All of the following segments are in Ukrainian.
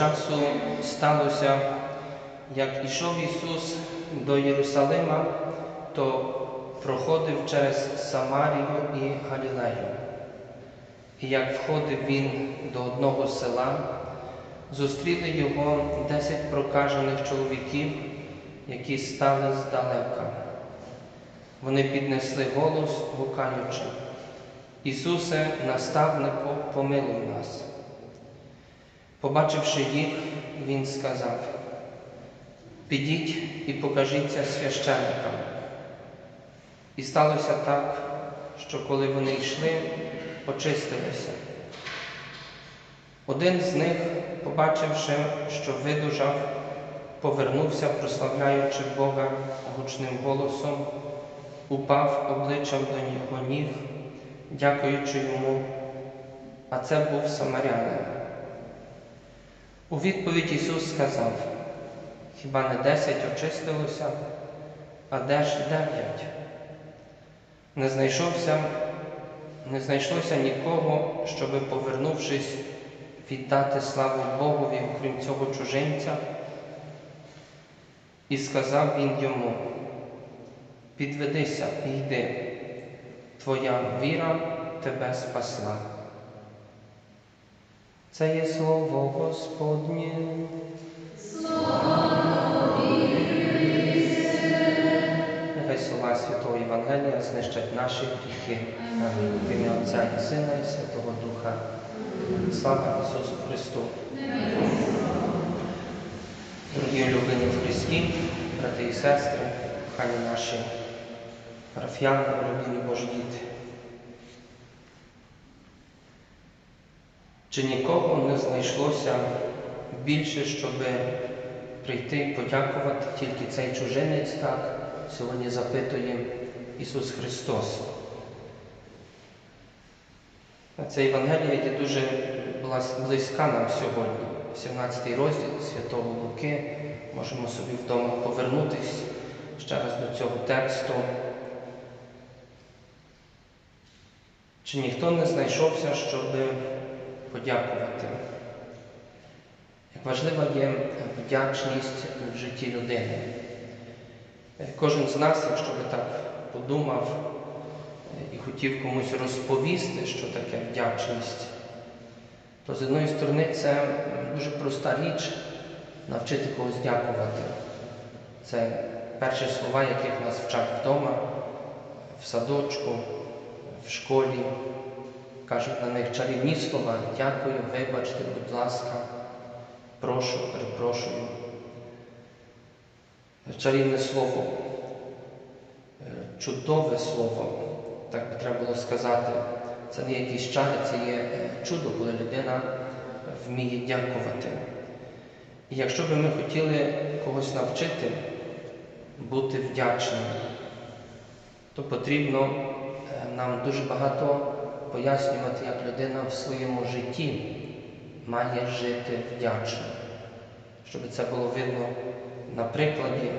Часу сталося, як ішов Ісус до Єрусалима, то проходив через Самарію і Галілею. І як входив він до одного села, зустріли його десять прокажених чоловіків, які стали здалека. Вони піднесли голос, гукаючи, Ісусе, наставнику, помилуй нас. Побачивши їх, Він сказав, підіть і покажіться священникам. І сталося так, що коли вони йшли, очистилися. Один з них, побачивши, що видужав, повернувся, прославляючи Бога гучним голосом, упав обличчям до його ніг, дякуючи йому, а це був самарянин. У відповідь Ісус сказав, хіба не десять очистилося, а де ж дев'ять? Не знайшлося нікого, щоби, повернувшись, віддати славу Богові, окрім цього чужинця. І сказав він йому: Підведися і йди, твоя віра тебе спасла. Це є слово Господнє. Нехай слова Святого Євангелія знищать наші гріхи. Амінь. В ім'я Отця і Сина і Святого Духа. Слава Ісусу Христу. Дорогі улюблені в Христі, брати і сестри, кохані наші парафіяни, улюблені Божі діти. Чи нікого не знайшлося більше, щоб прийти і подякувати тільки цей чужинець так сьогодні запитує Ісус Христос. Ця Євангелія є дуже близька нам сьогодні. 17 розділ Святого Луки. Можемо собі вдома повернутися ще раз до цього тексту. Чи ніхто не знайшовся, щоб подякувати? Як важлива є вдячність в житті людини. Кожен з нас, якщо би так подумав і хотів комусь розповісти, що таке вдячність, то з одної сторони це дуже проста річ навчити когось дякувати. Це перші слова, яких нас вчать вдома, в садочку, в школі. Кажуть на них чарівні слова, дякую, вибачте, будь ласка, прошу, перепрошую. Чарівне слово, чудове слово, так би треба було сказати. Це не якісь чари, це є чудо, коли людина вміє дякувати. І якщо би ми хотіли когось навчити бути вдячним, то потрібно нам дуже багато пояснювати, як людина в своєму житті має жити вдячно, щоб це було видно на прикладі,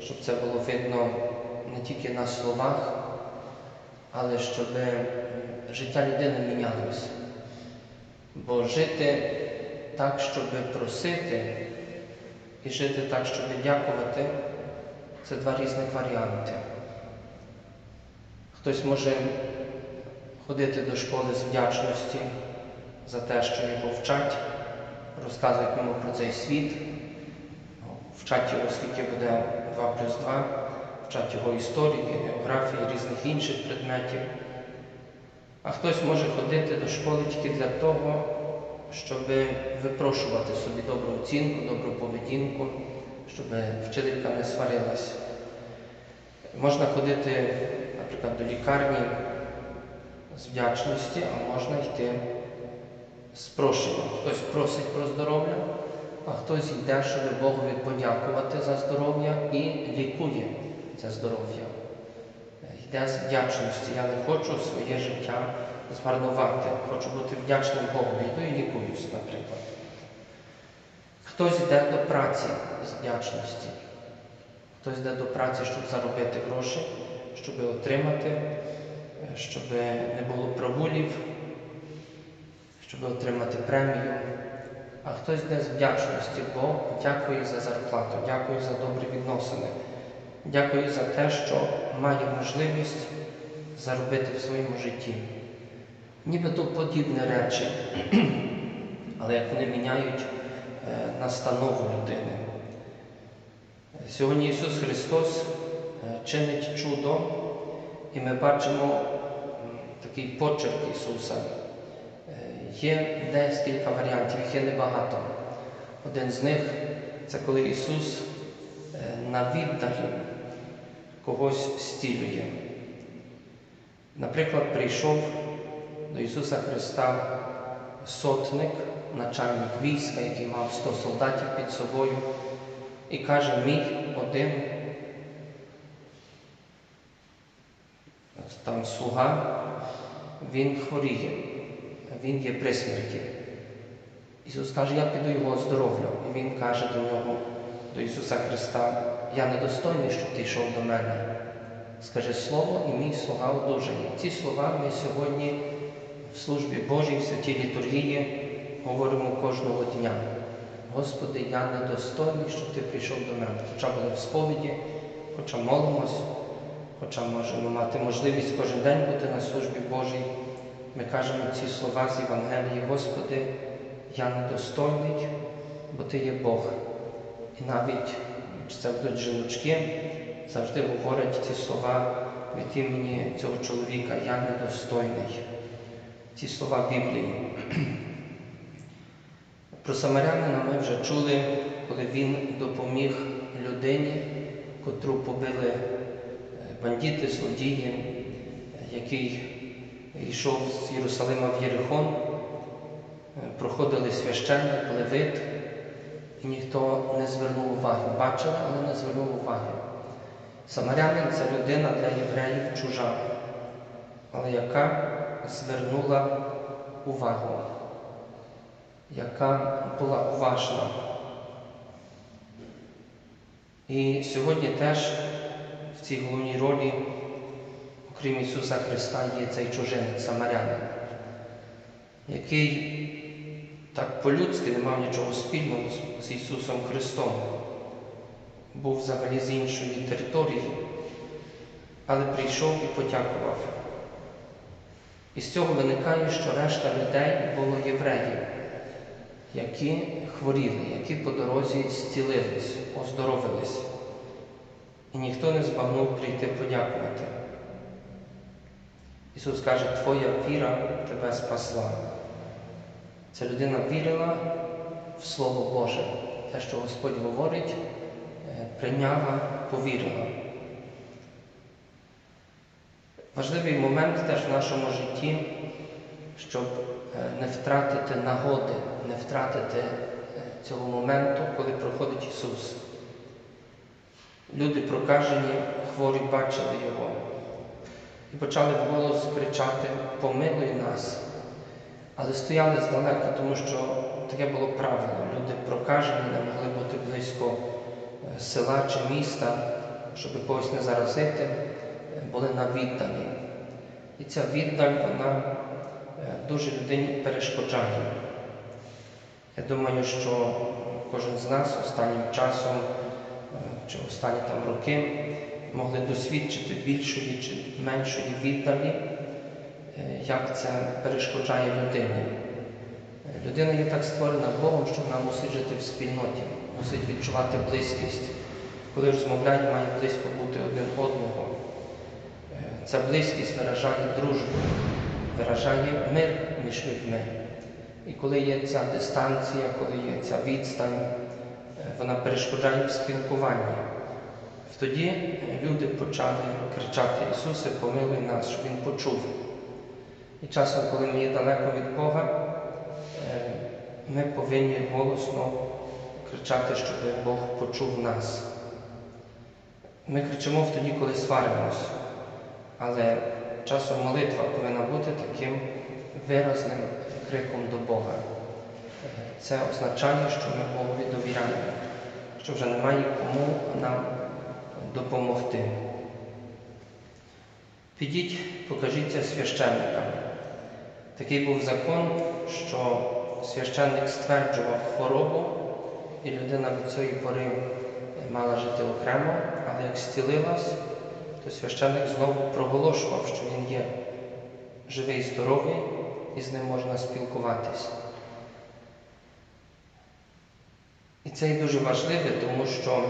щоб це було видно не тільки на словах, але щоб життя людини мінялося. Бо жити так, щоб просити, і жити так, щоб дякувати, це два різних варіанти. Хтось може ходити до школи з вдячності, за те, що його вчать, розказують йому про цей світ, вчать його, скільки буде 2 плюс 2, вчать його історії, географії, різних інших предметів. А хтось може ходити до школи тільки для того, щоб випрошувати собі добру оцінку, добру поведінку, щоб вчителька не сварилась. Можна ходити, наприклад, до лікарні з вдячності, а можна йти з прошенням. Хтось просить про здоров'я, а хтось йде, щоб Богові подякувати за здоров'я і лікує це здоров'я. Йде з вдячності. Я не хочу своє життя змарнувати, хочу бути вдячним Богові. Йду і лікуюсь, наприклад. Хтось йде до праці з вдячності. Хтось йде до праці, щоб заробити гроші, щоб отримати, щоб не було прогулів, щоб отримати премію. А хтось йде з вдячності, бо дякує за зарплату, дякую за добрі відносини, дякую за те, що має можливість заробити в своєму житті. Нібито подібні речі, але як вони міняють е, настанову людини. Сьогодні Ісус Христос е, чинить чудо, і ми бачимо такий почерк Ісуса. Е, Є десь кілька варіантів, їх є небагато. Один з них це коли Ісус е, на віддалі когось стілює. Наприклад, прийшов до Ісуса Христа сотник, начальник війська, який мав 100 солдатів під собою, і каже, мій один там слуга, він хворіє, він є при смерті. Ісус каже, я піду його оздоровлю. І Він каже до нього, до Ісуса Христа, я недостойний, щоб ти йшов до мене. Скажи слово, і мій слуга одужає. Ці слова ми сьогодні в службі Божій, в святій літургії говоримо кожного дня. Господи, я недостойний, щоб ти прийшов до мене. Хоча були в сповіді, хоча молимось, хоча можемо мати можливість кожен день бути на службі Божій. Ми кажемо ці слова з Євангелії, Господи, я недостойний, бо Ти є Бог. І навіть це будуть жіночки, завжди говорять ці слова від імені цього чоловіка, я недостойний. Ці слова Біблії. Про Самарянина ми вже чули, коли він допоміг людині, котру побили бандити, злодії, який йшов з Єрусалима в Єрихон, проходили священник, левит, і ніхто не звернув уваги. Бачив, але не звернув уваги. Самарянин це людина для євреїв чужа, але яка звернула увагу, яка була уважна. І сьогодні теж в цій головній ролі, окрім Ісуса Христа, є цей чужинець Самарянин, який так по-людськи не мав нічого спільного з Ісусом Христом, був взагалі з іншої території, але прийшов і подякував. І з цього виникає, що решта людей було євреїв, які хворіли, які по дорозі зцілились, оздоровились. І ніхто не збагнув прийти подякувати. Ісус каже, Твоя віра тебе спасла. Ця людина вірила в Слово Боже, те, що Господь говорить, прийняла, повірила. Важливий момент теж в нашому житті, щоб не втратити нагоди, не втратити цього моменту, коли проходить Ісус. Люди прокажені, хворі бачили Його і почали вголос кричати Помилуй нас. Але стояли здалека, тому що таке було правило. Люди прокажені, не могли бути близько села чи міста, щоб когось не заразити, були на віддалі. І ця віддаль, вона дуже людині перешкоджає. Я думаю, що кожен з нас останнім часом чи останні там роки могли досвідчити більшої чи меншої віддалі, як це перешкоджає людині. Людина є так створена Богом, що вона мусить жити в спільноті, мусить відчувати близькість. Коли розмовляє, має близько бути один одного. Е, Ця близькість виражає дружбу, виражає мир між людьми. І коли є ця дистанція, коли є ця відстань, е, вона перешкоджає в спілкуванні. Тоді е, люди почали кричати Ісусе, помилуй нас, щоб Він почув. І часом, коли ми є далеко від Бога, е, ми повинні голосно кричати, щоб Бог почув нас. Ми кричимо тоді, коли сваримось, але часом молитва повинна бути таким виразним криком до Бога. Це означає, що ми Богові довіряємо, що вже немає кому нам допомогти. Підіть, покажіться священникам. Такий був закон, що священник стверджував хворобу, і людина від цієї пори мала жити окремо, але як зцілилась, то священник знову проголошував, що він є живий, здоровий і з ним можна спілкуватись. І це є дуже важливе, тому що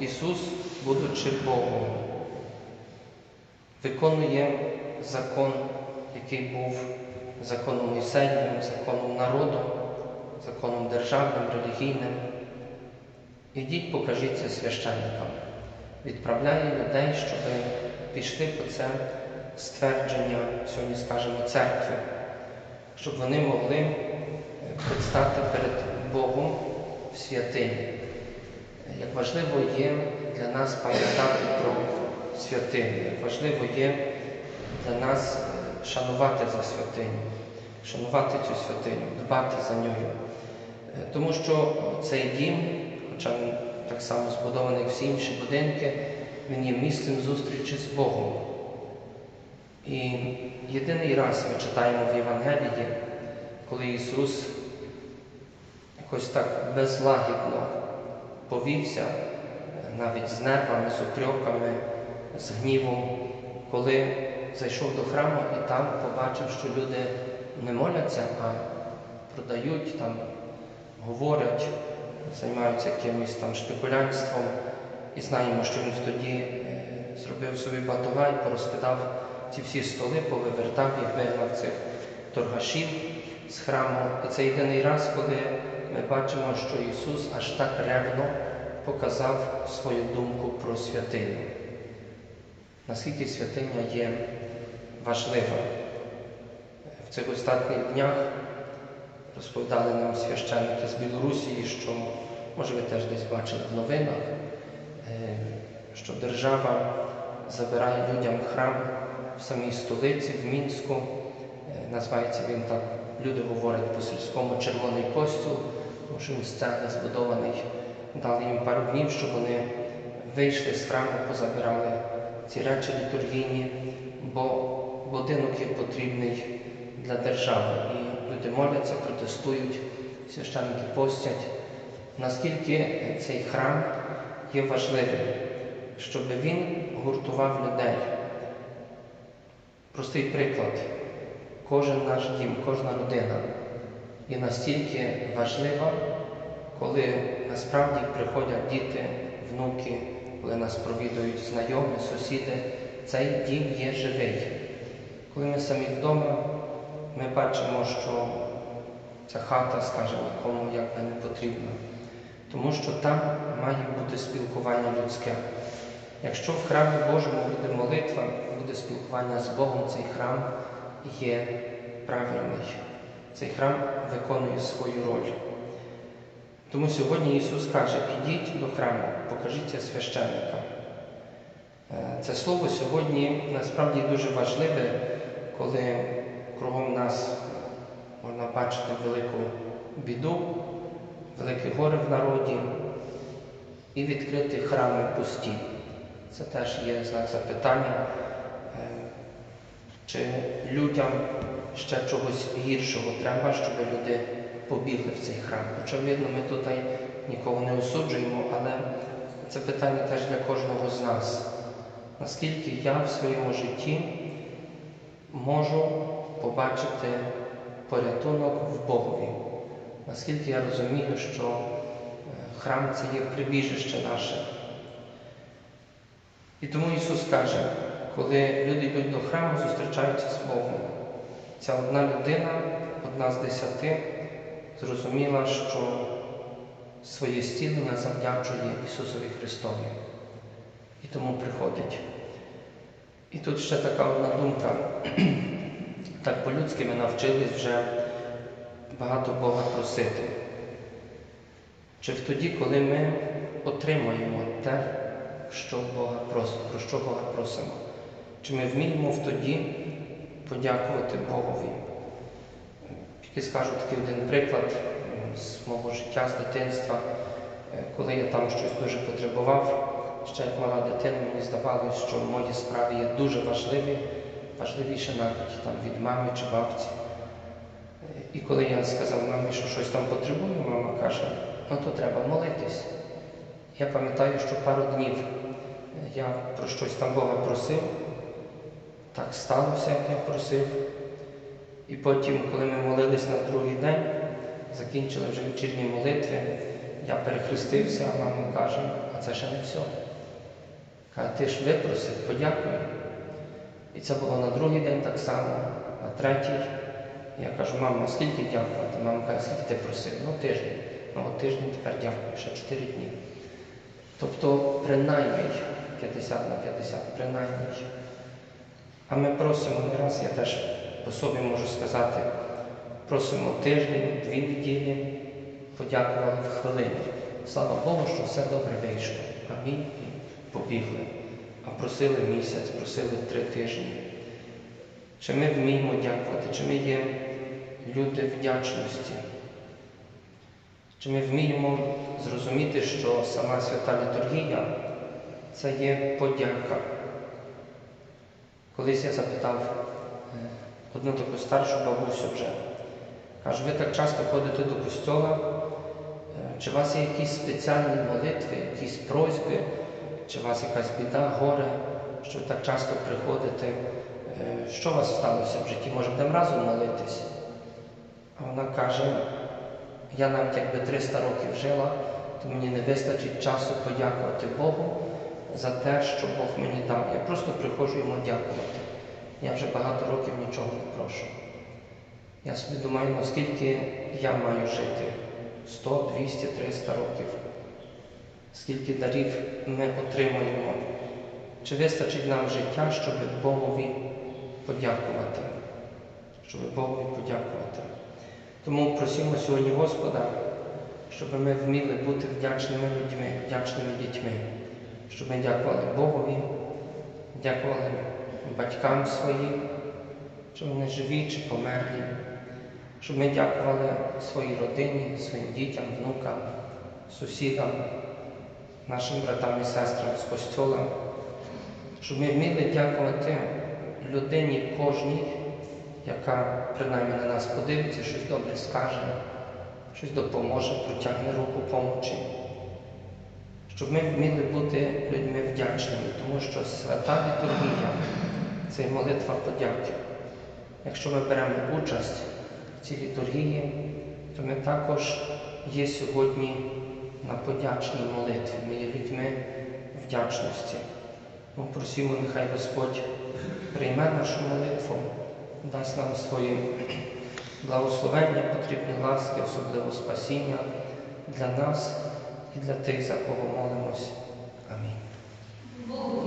Ісус, будучи Богом, виконує закон, який був законом Мойсеєвим, законом народу, законом державним, релігійним. Ідіть, покажіться священникам. Відправляє людей, щоб пішли по це ствердження, сьогодні скажемо, церкви, щоб вони могли предстати перед Богом святині. Як важливо є для нас пам'ятати про святиню, як важливо є для нас шанувати за святиню, шанувати цю святиню, дбати за нею. Тому що цей дім, хоча він так само збудований, як всі інші будинки, він є місцем зустрічі з Богом. І єдиний раз ми читаємо в Євангелії, коли Ісус якось так безлагідно повівся, навіть з нервами, з упреками, з гнівом, коли зайшов до храму і там побачив, що люди не моляться, а продають, там, говорять, займаються якимось там шпекулянством. І знаємо, що він тоді е, зробив собі батога і порозкидав ці всі столи, повивертав і вигнав цих торгашів з храму. І це єдиний раз, коли ми бачимо, що Ісус аж так ревно показав свою думку про святиню. Наскільки святиня є важлива. В цих останніх днях розповідали нам священники з Білорусі, що, може, ви теж десь бачили в новинах, що держава забирає людям храм в самій столиці, в Мінську. Називається він так, люди говорять по сільському червоний костюм, тому що він збудований. Дали їм пару днів, щоб вони вийшли з храму, позабирали ці речі літургійні, бо будинок є потрібний для держави. І люди моляться, протестують, священники постять. Наскільки цей храм є важливим, щоб він гуртував людей. Простий приклад. Кожен наш дім, кожна родина є настільки важлива, коли насправді приходять діти, внуки, коли нас провідують знайомі, сусіди, цей дім є живий. Коли ми самі вдома, ми бачимо, що ця хата, скажімо, нікому як би не потрібна. Тому що там має бути спілкування людське. Якщо в храмі Божому буде молитва, буде спілкування з Богом, цей храм є правильний. Цей храм виконує свою роль. Тому сьогодні Ісус каже, підіть до храму, покажіться священникам. Це слово сьогодні насправді дуже важливе, коли кругом нас можна бачити велику біду, великі гори в народі і відкрити храми пусті. Це теж є знак запитання, чи людям ще чогось гіршого треба, щоб люди побігли в цей храм. Очевидно, ми тут нікого не осуджуємо, але це питання теж для кожного з нас. Наскільки я в своєму житті можу побачити порятунок в Богові, Наскільки я розумію, що е, храм це є прибіжище наше. І тому Ісус каже, коли люди йдуть до храму, зустрічаються з Богом. Ця одна людина, одна з десяти, зрозуміла, що своє зцілення завдячує Ісусові Христові. І тому приходить. І тут ще така одна думка. Так по-людськи ми навчились вже багато Бога просити. Чи в тоді, коли ми отримуємо те, що Бога просимо, про що Бога просимо? Чи ми вміємо в тоді подякувати Богові? Тільки скажу такий один приклад з мого життя, з дитинства, Е, коли я там щось дуже потребував, ще як мала дитина, мені здавалося, що мої справи є дуже важливі, важливіше навіть там, від мами чи бабці. Е, І коли я сказав мамі, що щось там потребую, мама каже, ну то треба молитись. Я пам'ятаю, що пару днів е, я про щось там Бога просив, так сталося, як я просив. І потім, коли ми молились на другий день, закінчили вже вечірні молитви, я перехрестився, а мама каже, а це ще не все. Каже, ти ж випросив, подякуй. І це було на другий день так само, на третій. Я кажу, мама, скільки дякувати? Мама каже, скільки ти просив? Ну тиждень. Ну от тиждень тепер дякую, ще 4 дні. Тобто принаймні 50 на 50, принаймні. А ми просимо не раз, я теж по собі можу сказати, просимо тиждень, дві неділі, подякували в хвилині. Слава Богу, що все добре вийшло. Амінь. І побігли. А просили місяць, просили три тижні. Чи ми вміємо дякувати, чи ми є люди вдячності? Чи ми вміємо зрозуміти, що сама свята літургія це є подяка? Колись я запитав е, одну таку старшу бабусю вже. Кажу, ви так часто ходите до костьола, е, чи у вас є якісь спеціальні молитви, якісь просьби, чи у вас якась біда, горе, що ви так часто приходите? Е, Що у вас сталося в житті? Може, будемо разом молитись? А вона каже, я навіть якби 300 років жила, то мені не вистачить часу подякувати Богу за те, що Бог мені дав. Я просто приходжу йому дякувати. Я вже багато років нічого не прошу. Я собі думаю, наскільки я маю жити 100, 200, 300 років, скільки дарів ми отримуємо. Чи вистачить нам життя, щоб Богові подякувати? Щоб Богові подякувати. Тому просимо сьогодні Господа, щоб ми вміли бути вдячними людьми, вдячними дітьми, щоб ми дякували Богові, дякували батькам своїм, що вони живі чи померлі, щоб ми дякували своїй родині, своїм дітям, внукам, сусідам, нашим братам і сестрам з костьола, щоб ми вміли дякувати людині кожній, яка принаймні на нас подивиться, щось добре скаже, щось допоможе, протягне руку помочі. Щоб ми вміли бути людьми вдячними, тому що свята літургія це молитва подяки. Якщо ми беремо участь в цій літургії, то ми також є сьогодні на подячній молитві. Ми є людьми вдячності. Ми просимо, нехай Господь прийме нашу молитву, дасть нам своє благословення, потрібні ласки, особливо спасіння для нас для тих, за кого молимось. Амінь.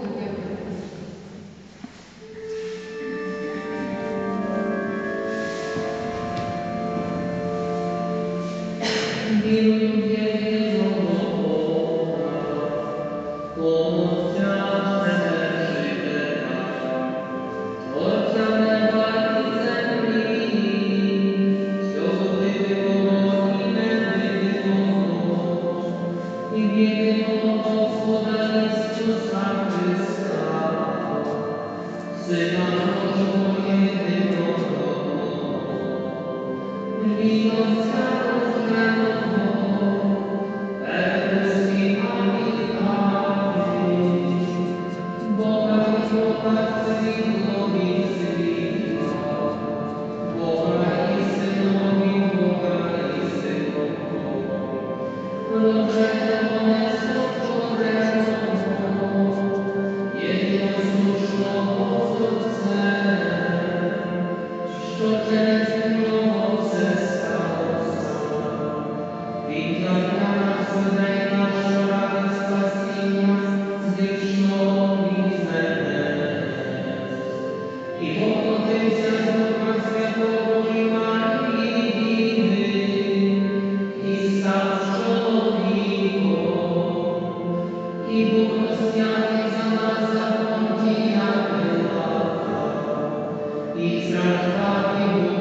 Israel, Israel,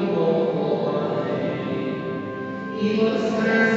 Israel, Israel,